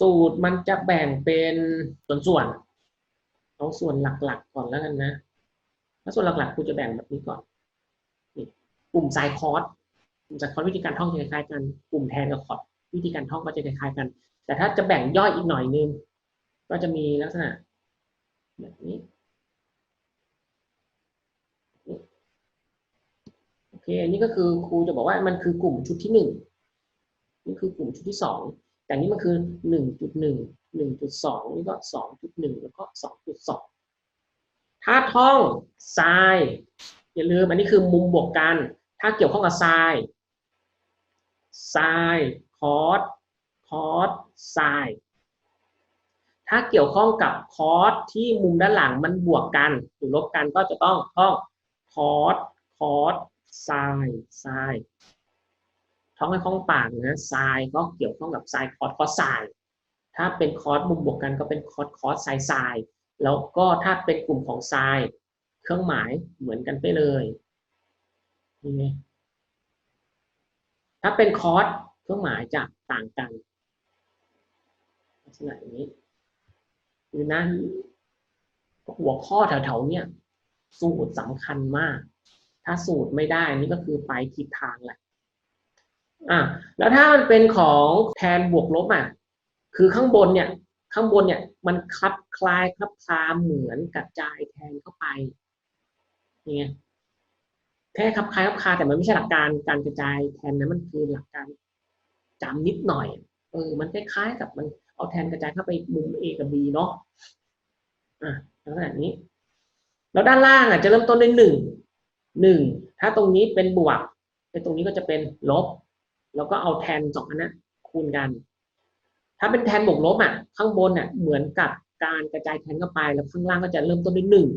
สูตรมันจะแบ่งเป็นส่วนๆเอาส่วนหลักๆก่อนแล้วกันนะถ้าส่วนหลักๆครูจะแบ่งแบบนี้ก่อนนี่กลุ่มไซคอร์สกลุ่มไซคอร์สวิธีการท่องจะคล้ายๆกัน กลุ่มแทนกับคอร์ดวิธีการท่องก็จะคล้ายๆกัน แต่ถ้าจะแบ่งย่อยอีกหน่อยนึง ก็จะมีลักษณะแบบนี้โอเคอันนี้ก็คือครูจะบอกว่ามันคือกลุ่มชุดที่หนึ่งนี่คือกลุ่มชุดที่สอง แต่นี่มันคือหนึ่งจุดหนึ่งหนึ่งจุดสองนี่ก็สองจุดหนึ่งแล้วก็สองจุดสองถ้าท่องไซน์อย่าลืมอันนี้คือมุมบวกกัน ถ้าเกี่ยวข้องกับไซน์ไซน์คอสคอสไซน์ถ้าเกี่ยวข้องกับคอสที่มุมด้านหลังมันบวกกันหรือลบกันก็จะต้องท่องคอสคอสไซน์ไซน์ ท่องให้คล่องปากนะไซน์ก็เกี่ยวข้องกับไซน์คอร์สคอสไซน์ถ้าเป็นคอร์สมุมบวกกันก็เป็นคอร์สคอสไซน์ไซน์แล้วก็ถ้าเป็นกลุ่มของไซน์เครื่องหมายเหมือนกันไปเลยนี่ไงถ้าเป็นคอร์สเครื่องหมายจะต่างกันลักษณะอย่างนี้คือนะหัวข้อแถวๆเนี่ยสูตรสำคัญมาก ถ้าสูตรไม่ได้นี่ก็คือไปผิดทางแหละ อะแล้วถ้ามันเป็นของแทนบวกลบอะคือข้างบนเนี่ยข้างบนเนี่ยมันคลับคลายคลับคลาเหมือนกระจายแทนเข้าไปนี่ไงแค่คลับคลายคลับคลาแต่มันไม่ใช่หลักการการกระจายแทนนะมันคือหลักการจำนิดหน่อยเออมันคล้ายๆกับมันเอาแทนกระจายเข้าไปมุม A กับ B เนาะอะลักษณะนี้ แล้วด้านล่างอะจะเริ่มต้นด้วยหนึ่งหนึ่งถ้าตรงนี้เป็นบวกไอ้ตรงนี้ก็จะเป็นลบ แล้วก็เอาแทนสองอันนะคูณกัน ถ้าเป็นแทนบวกลบอะ ข้างบนอะเหมือนกับการกระจายแทนเข้าไป แล้วข้างล่างก็จะเริ่มต้นด้วยหนึ่ง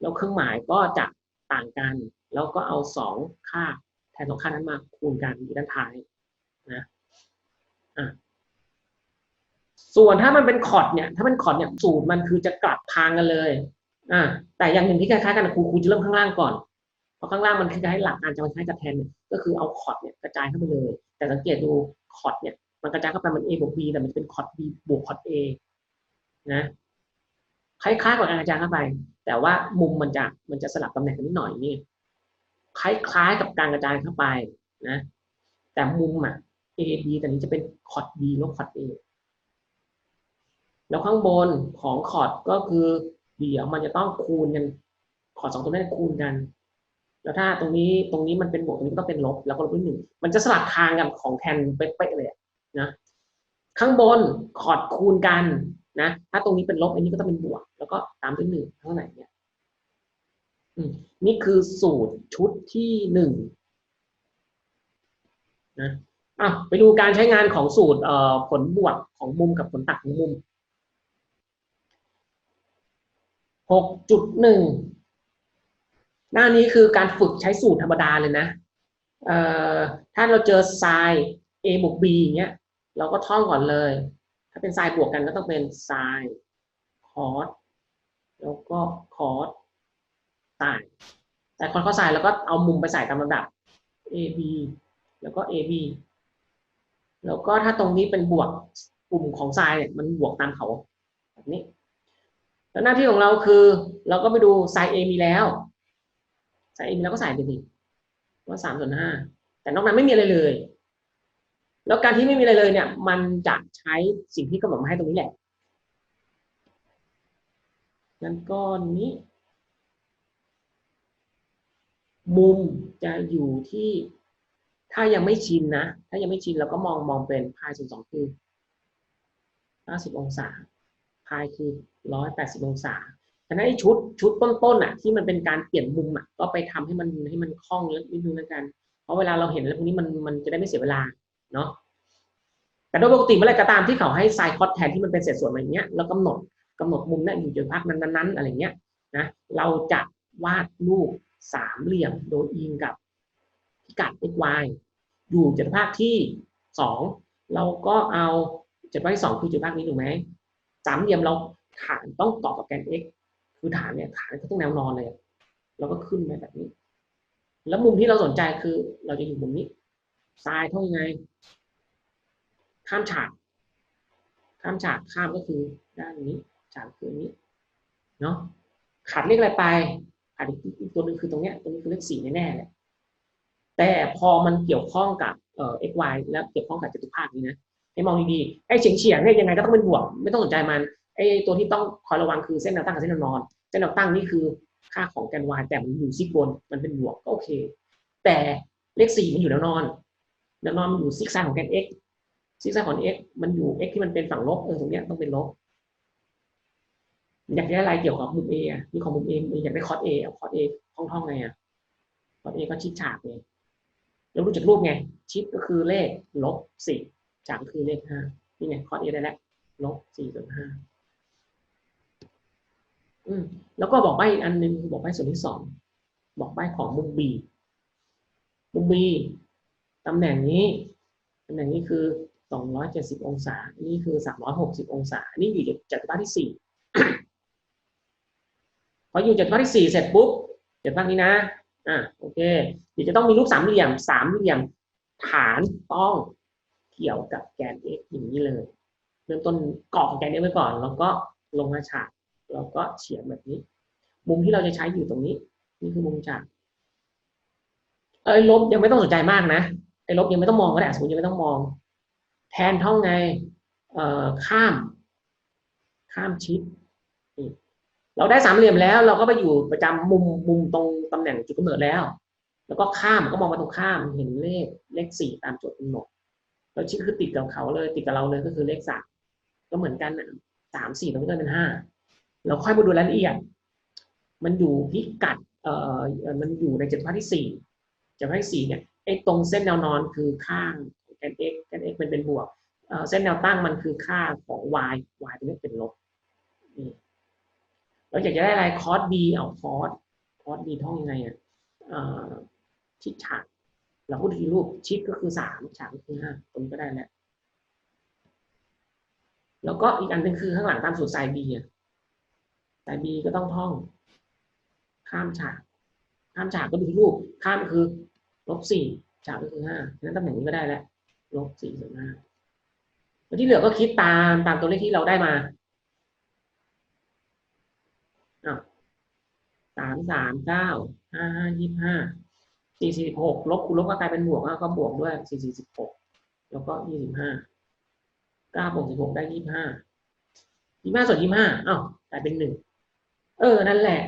แล้วเครื่องหมายก็จะต่างกัน แล้วก็เอาสองค่าแทนสองค่านั้นมาคูณกันด้านท้ายนะอะส่วนถ้ามันเป็นคอร์ดเนี่ยถ้ามันคอร์ดเนี่ยสูตรมันคือจะกลับทางกันเลยอ่าแต่อย่างหนึ่งที่คล้ายๆกันครูครูจะเริ่มข้างล่างก่อน เพราะข้างล่างมันคล้ายๆหลักการจะมันคล้ายกับแทนเนี่ยก็คือเอาคอร์ดเนี่ยกระจายเข้าไปเลย แต่สังเกตดูคอร์ดเนี่ยมันกระจายเข้าไปมัน A บวก B แต่มันเป็นคอร์ด B บวกคอร์ด A นะคล้ายๆกับการกระจายเข้าไป แต่ว่ามุมมันจะมันจะสลับตำแหน่งนนิดหน่อยนี่คล้ายๆกับการกระจายเข้าไปนะ แต่มุมอะ A B แต่นี้จะเป็นคอร์ด B ลบคอร์ด A แล้วข้างบนของคอร์ดก็คือเดี๋ยวมันจะต้องคูณกันคอร์ดสองตัวนี้คูณกัน แล้วถ้าตรงนี้ตรงนี้มันเป็นบวกตรงนี้ก็ต้องเป็นลบ แล้วก็ลบด้วยหนึ่งมันจะสลับทางกันของแทนเป๊ะๆเลยนะข้างบนคอดคูณกันนะถ้าตรงนี้เป็นลบอันนี้ก็ต้องเป็นบวก แล้วก็ตามด้วยหนึ่งเท่าไหร่เนี่ยนี่คือสูตรชุดที่หนึ่งนะอะไปดูการใช้งานของสูตรผลบวกของมุมกับผลตัดของมุมหกจุดหนึ่ง หน้านี้คือการฝึกใช้สูตรธรรมดาเลยนะเอ่อถ้าเราเจอไซน์ a บวก b อย่างเงี้ย เราก็ท่องก่อนเลย ถ้าเป็นไซน์บวกกันก็ต้องเป็นไซน์คอสแล้วก็คอสไซน์แต่คอสคอสไซน์แล้วก็เอามุมไปใส่ตามลำดับ a b แล้วก็ a b แล้วก็ถ้าตรงนี้เป็นบวกกลุ่มของไซน์เนี่ยมันบวกตามเขาแบบนี้แล้วหน้าที่ของเราคือ เราก็ไปดูไซน์ a มีแล้ว ไซน์ a มีแล้วก็ใส่ไปดิว่าสามส่วนห้าแต่นอกนั้นไม่มีอะไรเลย แล้วการที่ไม่มีอะไรเลยเนี่ย มันจะใช้สิ่งที่กำหนดมาให้ตรงนี้แหละงั้นก้อนนี้ มุมจะอยู่ที่ถ้ายังไม่ชินนะ ถ้ายังไม่ชินเราก็มองมองเป็นพายส่วนสองคือห้าสิบองศา พายคือร้อยแปดสิบองศา ฉะนั้นชุดชุดต้นๆอะที่มันเป็นการเปลี่ยนมุมอะก็ไปทำให้มันให้มันคล่องนิดนึงแล้วกัน เพราะเวลาเราเห็นอะไรพวกนี้มันมันจะได้ไม่เสียเวลาเนาะแต่โดยปกติเมื่อไรก็ตามที่เขาให้ไซคอสแทนที่มันเป็นเศษส่วนอย่างเงี้ยแล้วกำหนดกำหนดมุมนั้นอยู่จุดภาคนั้นๆอะไรเงี้ยนะเราจะวาดรูปสามเหลี่ยมโดยอิงกับพิกัด x y อยู่จุดภาคที่สองเราก็เอาจุดภาคที่สองคือจุดภาคนี้ถูกไหมสามเหลี่ยมเราฐานต้องต่อกับแกน x คือฐานเนี่ยฐานก็ต้องแนวนอนเลยเราก็ขึ้นไปแบบนี้ แล้วมุมที่เราสนใจคือ เราจะอยู่มุมนี้ซ้ายเท่ายังไง ข้ามฉาก ข้ามฉากข้ามก็คือด้านนี้ฉากคือนี้เนาะขาดเลขอะไรไปขาดอีกตัวนึงคือตรงเนี้ยตรงนี้คือเลขสี่แน่ๆแหละแต่พอมันเกี่ยวข้องกับเอ่อ x y แล้วเกี่ยวข้องกับจตุภาคนี้นะให้มองดีๆไอ้เฉียงเฉียงๆเนี่ยยังไงก็ต้องเป็นบวก ไม่ต้องสนใจมัน ไอ้ตัวที่ต้องคอยระวังคือเส้นแนวตั้งกับเส้นแนวนอน เส้นแนวตั้งนี่คือค่าของแกน y แต่มันอยู่ซีกบนมันเป็นบวกก็โอเค แต่เลขสี่มันอยู่แนวนอนแนวนอนมันอยู่ซีกซ้ายของแกน x ซีกซ้ายของ x มันอยู่ x ที่มันเป็นฝั่งลบเออตรงเนี้ยต้องเป็นลบอยากได้อะไรเกี่ยวกับมุม A อะนี่ของมุม A อยากได้คอส A เอาคอส A ท่องท่องไงอะคอส A ก็ชิดฉากเลยแล้วรู้จักรูปไง ชิดก็คือเลขลบสี่ฉากก็คือเลขห้านี่ไงคอส A ได้แล้วลบสี่ส่วนห้า แล้วก็บอกใบอีกอันหนึ่งบอกใบส่วนที่สองบอกใบของมุม B มุม B ตำแหน่งนี้ตำแหน่งนี้คือสองร้องศา นี่คือสามร้องศา นี่อยู่จัตุภาคที่สี่พออยู่จัตุภาคที่สี่เสร็จปุ๊บจัตุภาคนี้นะอะโอเคเดี๋ยวจะต้องมีรูปสามเหลี่ยมสามเหลี่ยมฐานต้องเกี่ยวกับแกน x อย่างนี้เลย เริ่มต้นกรอกแกน x ไว้ก่อน แล้วก็ลงมาฉาก แล้วก็เฉียงแบบนี้ มุมที่เราจะใช้อยู่ตรงนี้ นี่คือมุมฉากเอ้ยลบยังไม่ต้องสนใจมากนะไอ้ลบยังไม่ต้องมองก็ได้สมมติยังไม่ต้องมอง แทนท่องไงเอ่อข้าม ข้ามชิดเราได้สามเหลี่ยมแล้ว เราก็ไปอยู่ประจำมุมมุมตรงตำแหน่งจุดกำเนิดแล้ว แล้วก็ข้ามก็มองมาตรงข้ามเห็นเลขเลขสี่ตามโจทย์กำหนดแล้วชิดคือติดกับเขาเลยติดกับเราเลยก็คือเลขสามก็เหมือนกันสามสี่ตรงนี้ก็เป็นห้า เราค่อยมาดูรายละเอียด มันอยู่พิกัดเอ่อมันอยู่ในจัตุภาคที่สี่จัตุภาคที่สี่เนี่ยไอ้ตรงเส้นแนวนอนคือข้างของแกน x แกน x มันเป็นบวกเส้นแนวตั้งมันคือค่าของ y y ตรงนี้เป็นลบนี่เราอยากจะได้อะไรคอส b เอาคอสคอส b ท่องยังไงอะชิดฉากเราพูดทีรูปชิดก็คือสามฉากก็คือห้าตรงนี้ก็ได้แล้วแล้วก็อีกอันหนึงคือข้างหลังตามสูตรไซน์ b อะ ไซน์ b ก็ต้องท่อง ข้ามฉาก ข้ามฉากก็ดูรูป ข้ามก็คือลบสี่ฉากก็คือห้าฉะนั้นตำแหน่งนี้ก็ได้แล้วลบสี่ส่วนห้าแล้วที่เหลือก็คิดตามตามตัวเลขที่เราได้มาอ้าสามสามเก้าห้าห้ายี่ห้าสี่สี่สิบหกลบคูณลบก็กลายเป็นบวกก็บวกด้วยสี่สี่สิบหกแล้วก็ยี่สิบห้าเก้าบวกสิบหกได้ยี่ห้ายี่ห้าส่วนยี่ห้าอ้าวกลายเป็นหนึ่ง เออ นั่นแหละ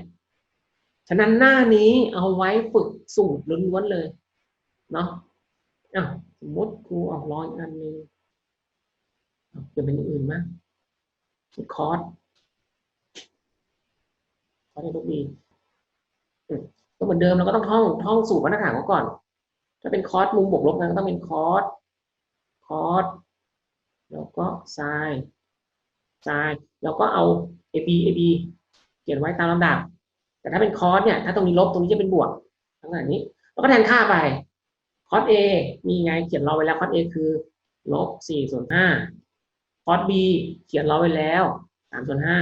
ฉะนั้นหน้านี้เอาไว้ฝึกสูตรล้วนๆเลย เนาะอ้าวสมมติครูออกร้อยอันนึงจะเป็นอย่างอื่นมั้ยคอร์สคอร์สในลูกบีก็เหมือนเดิมเราก็ต้องท่องท่องสูตรมาตรฐานก่อน ถ้าเป็นคอร์สมุมบวกลบนั้นก็ต้องเป็นคอร์สคอร์สแล้วก็ไซน์ไซน์แล้วก็เอา ab ab เขียนไว้ตามลำดับ แต่ถ้าเป็นคอสเนี่ย ถ้าตรงนี้ลบตรงนี้จะเป็นบวกทั้งหมดนี้เราก็แทนค่าไปคอร์ส a มีไงเขียนรอไว้แล้วคอร์ส a คือลบสี่ส่วนห้าคอร์ส b เขียนเราไว้แล้วสามส่วนห้า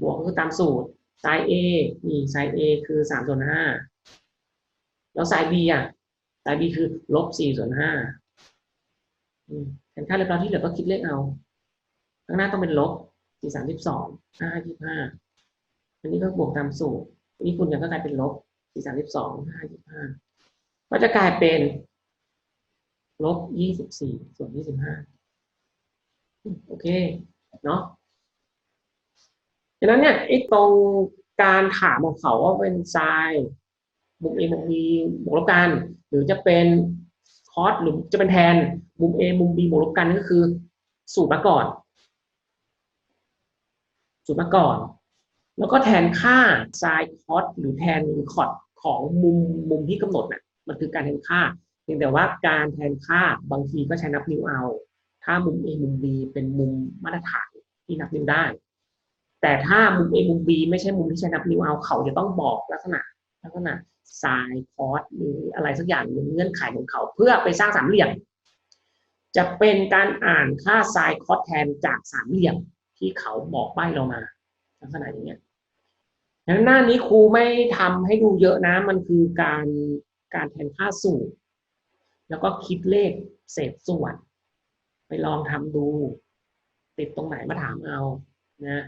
บวกก็คือตามสูตรไซน์ a นี่ไซน์ a คือสามส่วนห้าแล้วไซน์ b อะไซน์ b คือลบสี่ส่วนห้าแทนค่าเรียบร้อยที่เหลือก็คิดเลขเอา ข้างหน้าต้องเป็นลบสี่สามสิบสอง ห้ายี่ห้าอันนี้ก็บวกตามสูตรอันนี้คูณกันก็กลายเป็นลบสี่สามสิบสองห้ายี่ห้าก็จะกลายเป็นลบยี่สิบสี่ส่วนยี่สิบห้าโอเค เนาะฉะนั้นเนี่ยไอ้ตรงการถามของเขาว่าเป็นไซน์มุม A มุม B บวกลบกัน หรือจะเป็นคอสหรือจะเป็นแทนมุม A มุม B บวกลบกันก็คือ สูตรมาก่อน สูตรมาก่อน แล้วก็แทนค่าไซน์คอสหรือแทนคอสของมุมมุมที่กำหนดน่ะมันคือการแทนค่าเพียงแต่ว่าการแทนค่าบางทีก็ใช้นับนิ้วเอา ถ้ามุม A มุม B เป็นมุมมาตรฐานที่นับนิ้วได้ แต่ถ้ามุม A มุม B ไม่ใช่มุมที่ใช้นับนิ้วเอา เขาจะต้องบอกลักษณะลักษณะไซน์คอสหรืออะไรสักอย่างหนึ่งเงื่อนไขของเขาเพื่อไปสร้างสามเหลี่ยม จะเป็นการอ่านค่าไซน์คอสแทนจากสามเหลี่ยม ที่เขาบอกใบ้เรามาลักษณะอย่างเงี้ยดังนั้นหน้านี้ครูไม่ทำให้ดูเยอะนะ มันคือการการแทนค่าสูตร แล้วก็คิดเลขเศษส่วน ไปลองทำดู ติดตรงไหนมาถามเอานะ